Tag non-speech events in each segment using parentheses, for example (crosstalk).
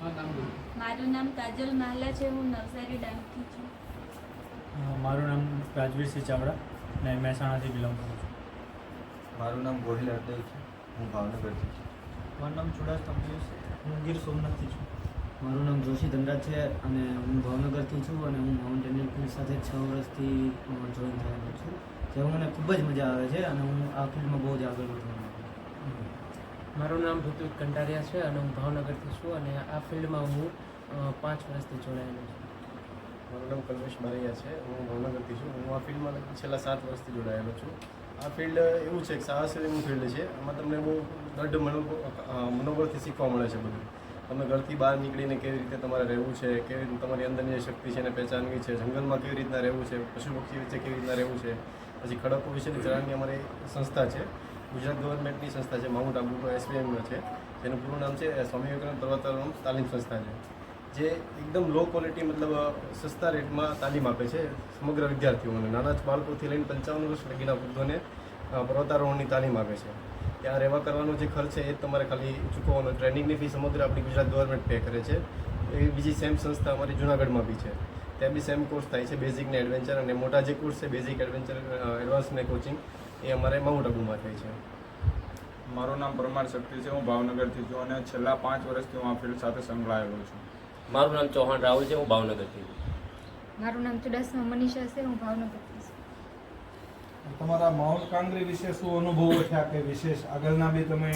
હા મારું નામ કાજલ માહલા છે હું નવસારી ડાંગથી છું. મારું નામ રાજવીરસિંહ ચાવડા અને મહેસાણાથી બિલોંગ કરું છું. મારું નામ ગોહિલ અડે છે હું ભાવનગરથી છું. મારું નામ ચુડાસ પિયુષ હું ગીર સોમનાથથી છું. મારું નામ જોશી ધનરાજ છે અને હું ભાવનગરથી છું અને હું માઉન્ટેનિયરિંગ સાથે છ વર્ષથી જોઈન થયેલો છું. જે મને ખૂબ જ મજા આવે છે અને હું આ ફિલ્ડમાં બહુ જ આગળ વધવા માંગુ છું. મારું નામ ઋત્વિક કંટારિયા છે અને હું ભાવનગરથી છું અને આ ફિલ્ડમાં હું પાંચ વર્ષથી જોડાયેલો છું. મારું નામ કલ્પેશ બારૈયા છે. હું ભાવનગરથી છું. હું આ ફિલ્ડમાં છેલ્લા સાત વર્ષથી જોડાયેલો છું. આ ફિલ્ડ એવું છે કે એવું ફિલ્ડ છે. આમાં તમને બહુ દઢ મનોબળ મનોબળથી શીખવા મળે છે બધું. તમે ઘરથી બહાર નીકળીને કેવી રીતે તમારે રહેવું છે, કેવી રીતે તમારી અંદરની જે શક્તિ છે એને પહેચાનવી છે, જંગલમાં કેવી રીતના રહેવું છે પશુ પક્ષી વિશે કેવી રીતના રહેવું છે, પછી ખડકો વિશેની જણાવવાની અમારી સંસ્થા છે. ગુજરાત ગવર્મેન્ટની સંસ્થા છે, માઉન્ટ આબુ એસબીએમનો છે. જેનું પૂરું નામ છે સ્વામી વિવેકાનંદ પર્વતારોહણ તાલીમ સંસ્થા છે. જે એકદમ લો ક્વોલિટી મતલબ સસ્તા રેટમાં તાલીમ આપે છે સમગ્ર વિદ્યાર્થીઓને. નાના જ બાળકોથી લઈને પંચાવન વર્ષ લગીના વૃદ્ધોને પર્વતારોહણની તાલીમ આપે છે. ત્યાં રહેવા કરવાનો જે ખર્ચ છે, એ તમારે ખાલી ચૂકવવાનો. ટ્રેનિંગની ફી સમગ્ર આપણી ગુજરાત ગવર્મેન્ટ પે કરે છે. એવી બીજી સેમ સંસ્થા અમારી જુનાગઢમાં બી છે. ત્યાં બી સેમ કોર્સ થાય છે બેઝિક ને એડવેન્ચર અને મોટા જે કોર્સ છે બેઝિક એડવેન્ચર એડવાન્સ ને કોચિંગ એ અમારે માઉન્ટ આબુમાં થાય છે. મારું નામ પરમાર શક્તિ છે હું ભાવનગરથી છું અને છેલ્લા પાંચ વર્ષથી હું આ ફિલ્ડ સાથે સંકળાયેલો છું. મારું નામ ચૌહાણ રાહુલ છે હું ભાવનગરથી છું. મારું નામ ચુડાસમા મનીષા છે હું ભાવનગરથી છું. તમારા માઉન્ટ કાંગરી વિશે શું અનુભવો થયા કે વિશેષ આગળના બી તમે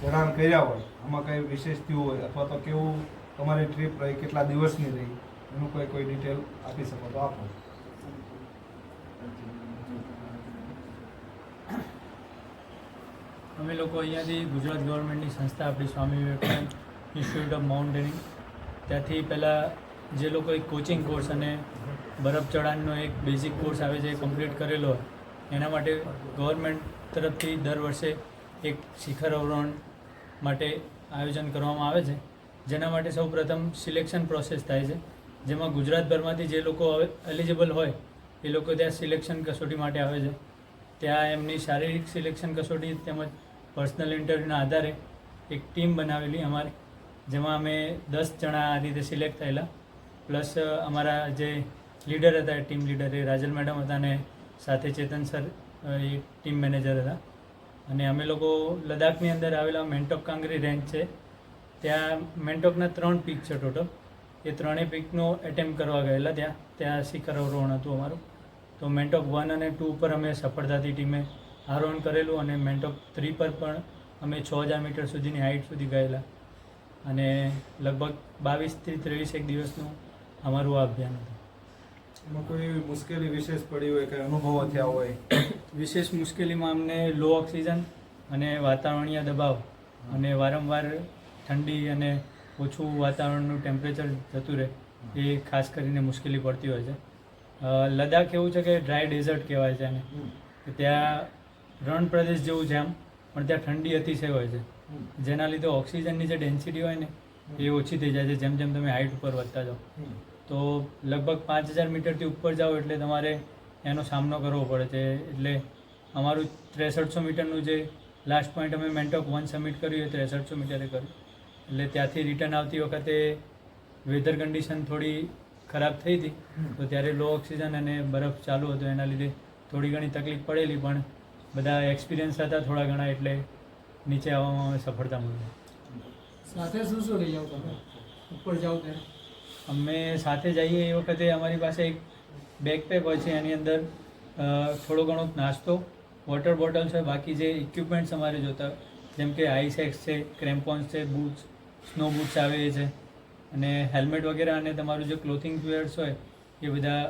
જણાણ કર્યા હોય? આમાં કંઈ વિશેષ થયું હોય? અથવા તો કેવું તમારી ટ્રીપ રહી? કેટલા દિવસની રહી? એનું કોઈ કોઈ ડિટેલ આપી શકો તો આપો. અમે લોકો અહીંયાથી ગુજરાત ગવર્મેન્ટની સંસ્થા આપણી Swami Vivekananda institute of mountaineering ત્યાંથી પહેલાં જે લોકોએ કોચિંગ કોર્સ અને બરફ ચઢાણનો એક બેઝિક કોર્સ આવે છે એ કમ્પ્લીટ કરેલો એના માટે ગવર્મેન્ટ તરફથી દર વર્ષે એક શિખર અવરોહણ માટે આયોજન કરવામાં આવે છે. જેના માટે સૌ પ્રથમ સિલેક્શન પ્રોસેસ થાય છે. જેમાં ગુજરાતભરમાંથી જે લોકો એલિજિબલ હોય, એ લોકો ત્યાં સિલેક્શન કસોટી માટે આવે છે. ત્યાં એમની શારીરિક સિલેક્શન કસોટી તેમજ પર્સનલ ઇન્ટરવ્યૂના આધારે એક ટીમ બનાવેલી અમારી, જેમાં અમે દસ જણા આ રીતે સિલેક્ટ થયેલા. પ્લસ અમારા જે લીડર હતા ટીમ લીડર એ રાજલ મેડમ હતા અને સાથે ચેતન સર એ ટીમ મેનેજર હતા. અને અમે લોકો લદ્દાખની અંદર આવેલા મેન્ટોક કાંગરી રેન્જ છે. ત્યાં મેન્ટોકના ત્રણ પીક છે ટોટલ. એ ત્રણેય પીકનો એટેમ્પ કરવા ગયેલા ત્યાં. ત્યાં શિખર અવરોહણ હતું અમારું. તો મેન્ટોક વન અને ટુ ઉપર અમે સફળતાથી ટીમે આરોહણ કરેલું અને મેન્ટોક થ્રી પર પણ અમે છ હજાર મીટર સુધીની હાઇટ સુધી ગયેલા. અને લગભગ બાવીસથી ત્રેવીસ એક દિવસનું અમારું આ અભિયાન હતું. એમાં કોઈ મુશ્કેલી વિશેષ પડી હોય કે અનુભવો થયા હોય? વિશેષ મુશ્કેલીમાં અમને લો ઓક્સિજન અને વાતાવરણીય દબાવ અને વારંવાર ઠંડી અને ઓછું વાતાવરણનું ટેમ્પરેચર જતું રહે એ ખાસ કરીને મુશ્કેલી પડતી હોય છે. લદ્દાખ એવું છે કે ડ્રાય ડેઝર્ટ કહેવાય છે કે ત્યાં રણ પ્રદેશ જેવું છે આમ. પણ ત્યાં ઠંડી અતિશય હોય છે. જેના લીધે ઓક્સિજનની જે ડેન્સિટી હોય ને, એ ઓછી થઈ જાય છે. જેમ જેમ તમે હાઇટ ઉપર વધતા જાઓ. તો લગભગ પાંચ હજાર મીટરથી ઉપર જાઓ એટલે તમારે એનો સામનો કરવો પડે છે. એટલે અમારું ત્રેસઠસો મીટરનું જે લાસ્ટ પોઈન્ટ અમે મેન્ટોક વન સબમિટ કર્યું એ ત્રેસઠસો મીટરે કર્યું. એટલે ત્યાંથી રિટર્ન આવતી વખતે વેધર કન્ડિશન થોડી ખરાબ થઈ હતી. તો ત્યારે લો ઓક્સિજન અને બરફ ચાલુ હતો. એના લીધે થોડી ઘણી તકલીફ પડેલી, પણ બધા એક્સપિરિયન્સ હતા થોડા ઘણા એટલે નીચે આવવામાં અમે સફળતા મળી. સાથે શું શું લઈ જાઓ તમે? ઉપર જાઓ ત્યારે અમે સાથે જઈએ એ વખતે અમારી પાસે એક બેકપેક હોય છે એની અંદર થોડો ઘણો નાસ્તો વોટર બોટલ છે બાકી જે ઇક્વિપમેન્ટ્સ અમારે જોતા જેમ કે આઈસેક્સ છે ક્રેમ્પોન્સ છે બૂટ્સ સ્નો બૂટ્સ આવે એ છે અને હેલ્મેટ વગેરે અને તમારું જે ક્લોથિંગ વેર્સ હોય એ બધા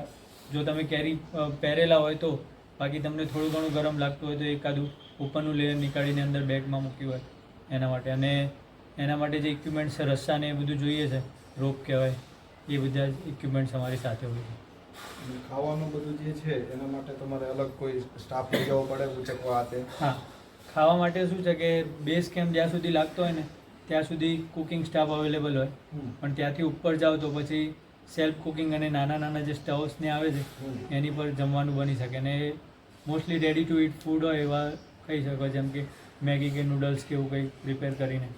જો તમે કેરી પહેરેલા હોય તો બાકી તમને થોડું ઘણું ગરમ લાગતું હોય તો એકાદું ઉપરનું લેયર નીકાળીને અંદર બેગમાં મૂક્યું હોય એના માટે. અને એના માટે જે ઇક્વિપમેન્ટ્સ છે રસ્સા ને એ બધું જોઈએ છે રોપ કહેવાય એ બધા ઇક્વિપમેન્ટ્સ અમારી સાથે હોય છે. ખાવાનું બધું જે છે એના માટે તમારે અલગ કોઈ સ્ટાફ લઈ જવો પડે ઉચકવા હાથે? હા. ખાવા માટે શું છે કે બેઝ કેમ્પ જ્યાં સુધી લાગતો હોય ને ત્યાં સુધી કુકિંગ સ્ટાફ અવેલેબલ હોય. પણ ત્યાંથી ઉપર જાઓ તો પછી સેલ્ફ કુકિંગ અને નાના નાના જે સ્ટવ્સ ને આવે છે એની પર જમવાનું બની શકે. અને mostly ready to eat food હોય એવા કહી શકો જેમ કે મેગી કે નૂડલ્સ કે એવું કંઈ પ્રિપેર કરીને.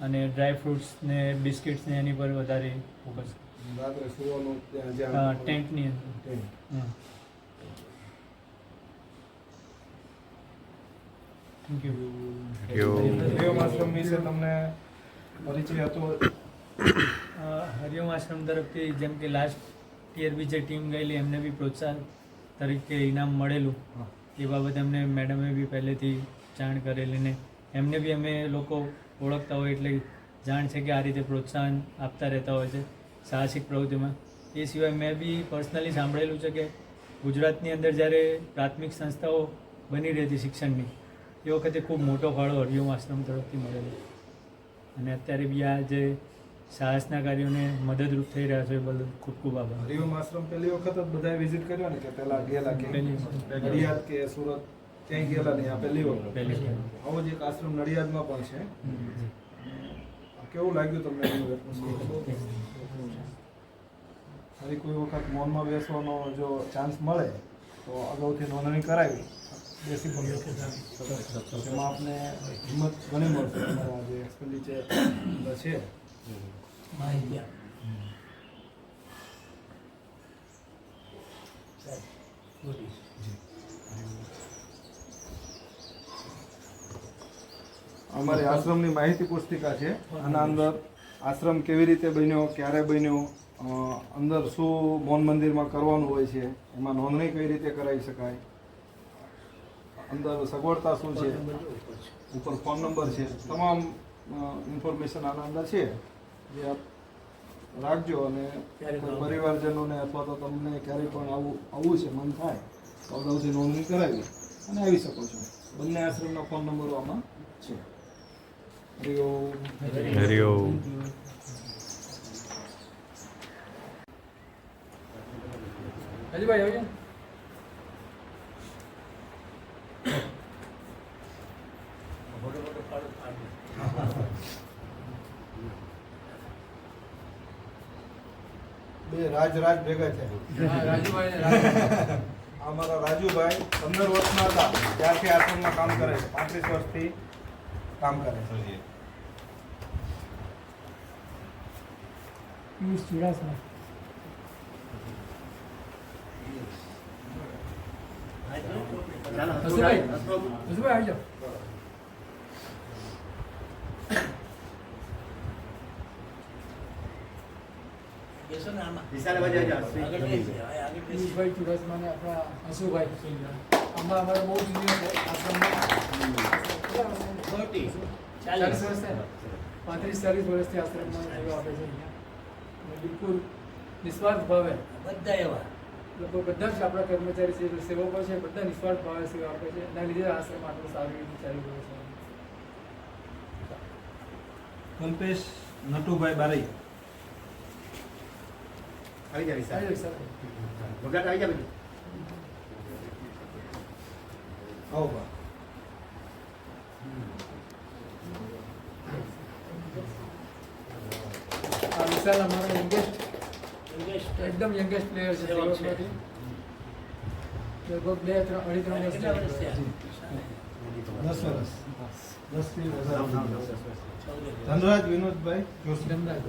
અને ડ્રાય ફ્રૂટ્સ ને બિસ્કિટ્સ ને એની પર વધારે ફોકસ ટેન્ટની અંદર. થેન્ક યુ આશ્રમ વિશે તમને પરિચય હતો અ, હરિઓમ આશ્રમ તરફથી જેમ કે લાસ્ટ યર બી જે ટીમ ગયેલી એમને બી પ્રોત્સાહન તરીકે ઇનામ મળેલું. એ બાબતે અમને મેડમે બી પહેલેથી જાણ કરેલી ને એમને બી અમે લોકો ઓળખતા હોય એટલે જાણ છે કે આ રીતે પ્રોત્સાહન આપતા રહેતા હોય છે સાહસિક પ્રવૃત્તિમાં. એ સિવાય મેં બી પર્સનલી સાંભળેલું છે કે ગુજરાતની અંદર જ્યારે પ્રાથમિક સંસ્થાઓ બની રહી હતી શિક્ષણની એ વખતે ખૂબ મોટો ફાળો હરિઓમ આશ્રમ તરફથી મળેલો. અને અત્યારે બી આ જે સાહસના કાર્યોને મદદરૂપ થઈ રહ્યા છે બધું ખૂબ ખૂબ આભાર. હરિઓમ આશ્રમ પહેલી વખત જ બધાએ વિઝિટ કર્યો ને કે પહેલા ગયેલા કે નડિયાદ કે સુરત ક્યાંય ગયેલા નહીં આ પહેલી વખત. આવો જ એક આશ્રમ નડિયાદમાં પણ છે. કેવું લાગ્યું તમને ફરી કોઈ વખત મૌનમાં બેસવાનો જો ચાન્સ મળે તો અગાઉથી નોંધણી કરાવી. બેસી પણ એમાં આપને હિંમત ઘણી મળશે. જે એક્સપેન્ડિચર છે. અમારી આશ્રમની માહિતી પુસ્તિકા છે. આના અંદર આશ્રમ કેવી રીતે બન્યો, ક્યારે બન્યો અંદર શું મૌન મંદિરમાં કરવાનું હોય છે, એમાં નોંધણી કઈ રીતે કરાવી શકાય, અંદર સગવડતા શું છે, ઉપર ફોન નંબર છે, તમામ ઇન્ફોર્મેશન આના અંદર છે. જે આપ રાખજો અને પરિવારજનોને અથવા તો તમને ક્યારેય પણ આવું આવવું છે મન થાય તો અગાઉથી નોંધણી કરાવી અને આવી શકો છો. બંને આશ્રમનો ફોન નંબર આમાં છે. હરિઓમ હજુભાઈ આવજો બે રાજ રાજ ભેગા થયા. આ (laughs) અમારા રાજુભાઈ પંદર વર્ષના હતા. ત્યારથી આશ્રમમાં કામ કરે છે. પાંત્રીસ વર્ષથી કામ કરે છે. પિયુષભાઈ આપણા હસુભાઈ આમાં અમારે બહુ આશ્રમમાં થયા. પાંત્રીસ ચાલીસ વર્ષથી આશ્રમમાં સેવા આપે છે અહીંયા. બિલકુલ નિસ્વાર્થ ભાવે. બધા એવા. લગભગ બધા જ આપણા કર્મચારી છે સેવકો છે બધા નિસ્વાર્થ ભાવે સેવા આપે છે. એના લીધે આશ્રમ આટલું સારી રીતે ચાલી રહ્યો છે. કલ્પેશ નટુભાઈ બારૈયા. આવી જાય, સર. આવો બા આ વિશાલ અમારો યંગેસ્ટ એકદમ યંગેસ્ટ પ્લેયર છે સેવક છે. સેવકમાંથી લગભગ બે ત્રણ અઢી ત્રણ વર્ષ કેટલા વર્ષ થયા. થયા? દસ વર્ષ દસથી વધારે ચૌદ વર્ષ. ધનરાજ વિનોદભાઈ જોશી ધનરાજ.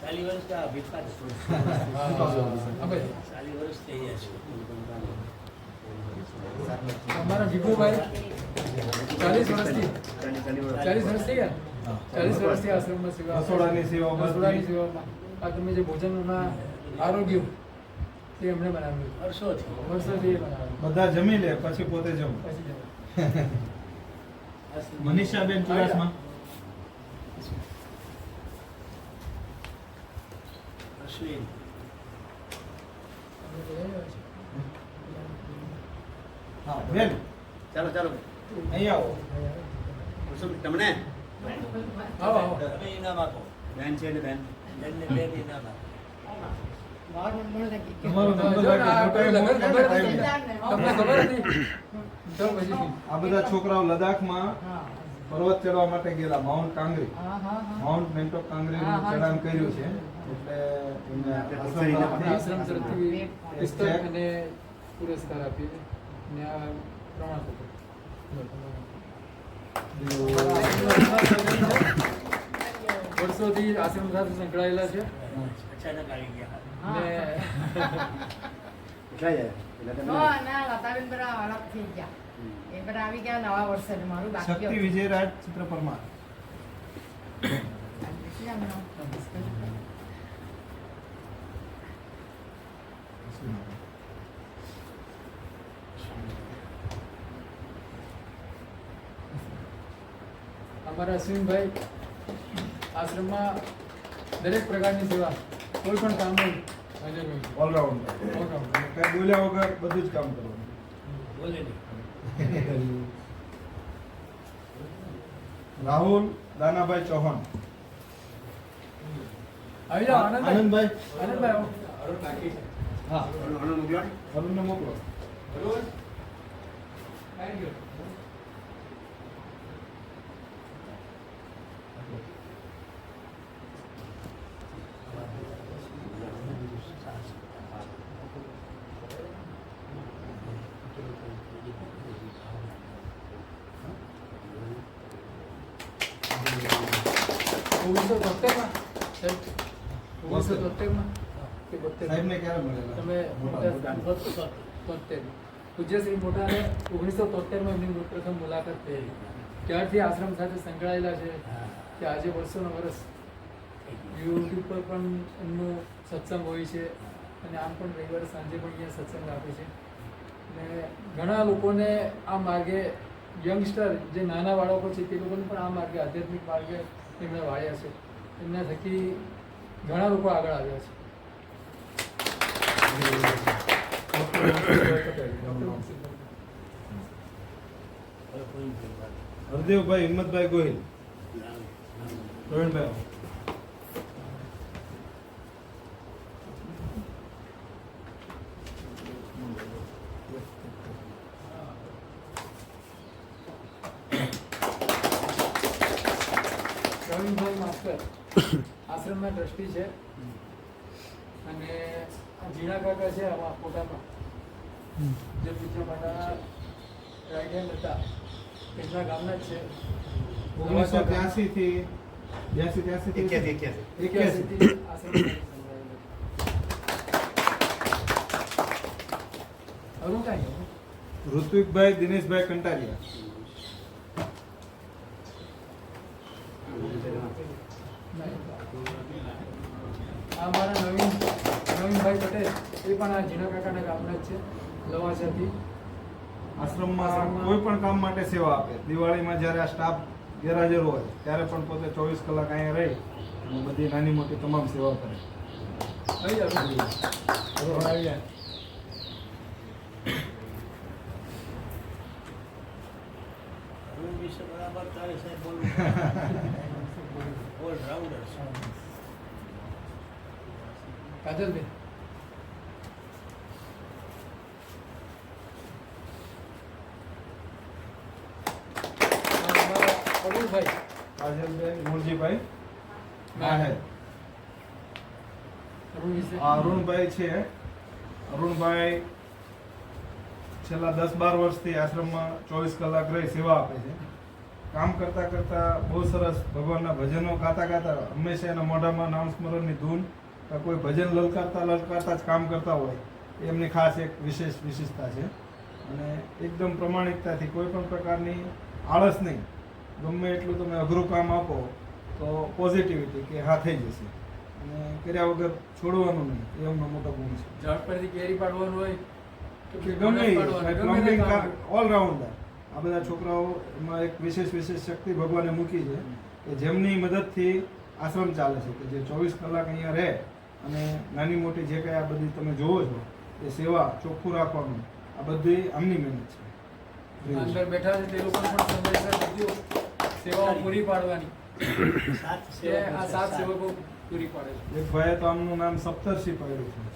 ચાલી વર્ષ તો આ ભીખા જ. હા, ભાઈ. ચાલી વર્ષ થઈ ગયા છે. અમારા વિભુભાઈ ચાલીસ વર્ષથી. ચાલીસ વર્ષ થઈ ગયા? ચાલીસ વર્ષથી આશ્રમમાં સેવા રસોડાની સેવામાં રસોડાની સેવામાં. આ તમે જે ભોજનમાં આરોગ્ય તે એમણે બનાવ્યું. વર્ષોથી. વર્ષોથી એ બનાવ્યું. બધા જમી લે પછી પોતે જમ. પછી જવાનું. મનીષાબેન ચુડાસમા. અશ્વિન. હા બેન. ચાલો ચાલો. અહીં આવો. તમને? આવો આવો. તમે ઇનામ આપો. બેન છે ને બેન? બેનને બેન ઇનામ આપો. તમારો નંબર. તમને ખબર હતી? આ બધા છોકરાઓ લદ્દાખમાં પર્વત ચડવા માટે ગયેલા માઉન્ટ કાંગરી. માઉન્ટ મેન્ટો કાંગરી નું. ચડાણ કર્યું છે. એટલે આશ્રમ તરફથી પુસ્તક. અને પુરસ્કાર આપીએ. અને આ પ્રમાણપત્ર વર્ષોથી આશ્રમ સાથે સંકળાયેલા છે. અચાનક આવી ગયા. ને (laughs) ના લતાબેન બધા અલગ થઈ ગયા. એ પણ આવી ગયા નવા વર્ષે મારું બાકી શક્તિ વિજયરાજ ચિત્ર પરમાર. અમારા અશ્વિનભાઈ આશ્રમમાં દરેક પ્રકારની સેવા કોઈ પણ કામ હોય ઓલરાઉન્ડ ઓલરાઉન્ડ બોલ્યા વગર બધું જ કામ કરવાનું. બોલે નહીં. (laughs) રાહુલ દાનાભાઈ ચૌહાણ. આનંદભાઈ. આનંદભાઈ. આનંદભાઈ આવો. હા. અરુણને મોકલો. બરોબર થેન્ક you. ઓગણીસો તોતેરમાં ઓગણીસો તોતેરમાં કે મળેલા? તમે શ્રી મોટાને ઓગણીસો તોતેરમાં એમની પ્રથમ મુલાકાત થયેલી ત્યારથી આશ્રમ સાથે સંકળાયેલા છે કે આજે વર્ષોના વર્ષ યુટ્યુબ પર પણ એમનો સત્સંગ હોય છે અને આમ પણ રવિવારે સાંજે પણ અહીંયા સત્સંગ આપે છે. અને ઘણા લોકોને આ માર્ગે યંગસ્ટર જે નાના બાળકો છે તે લોકોને પણ આ માર્ગે આધ્યાત્મિક માર્ગે એમણે વાળ્યા છે. એમના થકી ઘણા લોકો આગળ આવ્યા છે. હરદેવભાઈ હિંમતભાઈ ગોહિલ. પ્રવીણભાઈ માસ્ટર આશ્રમના ટ્રસ્ટી છે. અને આ જીણા કાકા છે આમાં કોટામાં જે પૂજ્ય માતા રાઈટ હેન્ડ હતા. એમના ગામના જ છે. ઓગણીસો ત્યાસી થી બ્યાસી ત્યાસી થી એક્યાસી. અરુણ કાંઈ? ઋત્વિકભાઈ દિનેશભાઈ કંટારિયા આ મારા નવીન નવીનભાઈ પટેલ એ પણ આ જીણા કાકાના ગામના જ છે લવાસાથી આશ્રમમાં કોઈ પણ કામ માટે સેવા આપે. દિવાળીમાં જ્યારે આ સ્ટાફ ગેરહાજર હોય ત્યારે પણ પોતે ચોવીસ કલાક અહીંયા રહી અને બધી નાની મોટી તમામ સેવા કરે. આવી (laughs) (laughs) જાઓ. અરુણ આવી જાય અરુણ વિશે બરાબર ચાલે સાહેબ બોલવું ઓલરાઉન્ડર છે કાજલબેન આ અમારા અરુણભાઈ. માહેર છે. અરુણભાઈ છેલ્લા દસ બાર વર્ષથી આશ્રમમાં ચોવીસ કલાક રહી સેવા આપે છે. કામ કરતા કરતા બહુ સરસ ભગવાનના ભજનો ગાતા ગાતા હંમેશા એના મોઢામાં નામસ્મરણની ધૂન કોઈ ભજન લલકારતા લલકારતા જ કામ કરતા હોય એમની ખાસ એક વિશેષ વિશેષતા છે. અને એકદમ પ્રમાણિકતાથી કોઈ પણ પ્રકારની આળસ નહીં. ગમે એટલું તમે અઘરું કામ આપો તો પોઝિટિવિટી કે હા થઈ જશે. અને કર્યા વગર છોડવાનું નહીં એ એમનો મોટો ગુણ છે. ઝાડ પરથી કેરી પાડવાનું હોય કે ગમે પ્લમ્બિંગ ઓલરાઉન્ડર આ બધા છોકરાઓ એમાં એક વિશેષ વિશેષ શક્તિ ભગવાને મૂકી છે કે જેમની મદદથી આશ્રમ ચાલે છે કે જે ચોવીસ કલાક અહીંયા રહે અને નાની મોટી જે કંઈ આ બધી તમે જોવો છો એ સેવા ચોખ્ખું રાખવાનું આ બધી આમની મહેનત છે. અંદર બેઠા છે તે લોકો પણ સેવાઓ પૂરી પાડવાની. આ સાત સેવકો પૂરી પાડે છે. એક ભાઈએ તો આમનું નામ સપ્તર્ષિ પાડ્યું છે.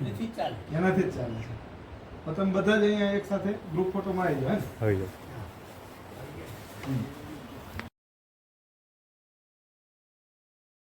એનાથી જ ચાલે. એનાથી જ ચાલે છે. તો તમે બધા જ અહીંયા એક સાથે ગ્રુપ ફોટો આવી જાય? આવી ગયા. હમ.